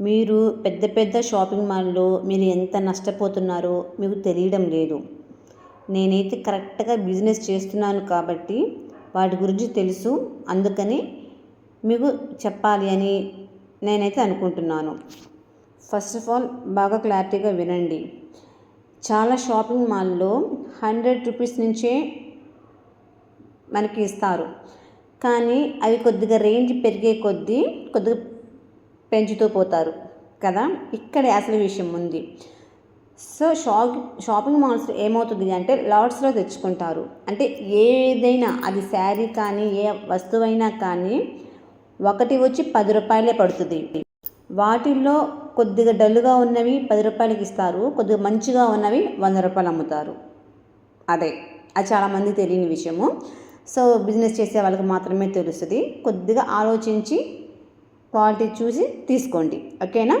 మీరు పెద్ద పెద్ద షాపింగ్ మాల్లో మీరు ఎంత నష్టపోతున్నారో మీకు తెలియడం లేదు. నేనైతే కరెక్ట్గా బిజినెస్ చేస్తున్నాను కాబట్టి వాటి గురించి తెలుసు. అందుకని మీకు చెప్పాలి అని నేనైతే అనుకుంటున్నాను. ఫస్ట్ ఆఫ్ ఆల్ బాగా క్లారిటీగా వినండి. చాలా షాపింగ్ మాల్లో హండ్రెడ్ రూపీస్ నుంచే మనకి ఇస్తారు. కానీ అవి కొద్దిగా రేంజ్ పెరిగే కొద్దీ కొద్దిగా పెంచుతూ పోతారు కదా? ఇక్కడే అసలు విషయం ఉంది. సో షాప్ షాపింగ్ మాల్స్ ఏమవుతుంది అంటే లాట్స్లో తెచ్చుకుంటారు. అంటే ఏదైనా అది శారీ కానీ ఏ వస్తువైనా కానీ ఒకటి వచ్చి పది రూపాయలే పడుతుంది. వాటిల్లో కొద్దిగా డల్గా ఉన్నవి పది రూపాయలకి ఇస్తారు. కొద్దిగా మంచిగా ఉన్నవి వంద రూపాయలు అమ్ముతారు. అదే. అది చాలామంది తెలియని విషయము. సో బిజినెస్ చేసే వాళ్ళకి మాత్రమే తెలుస్తుంది. కొద్దిగా ఆలోచించి క్వాలిటీ చూసి తీసుకోండి. ఓకేనా?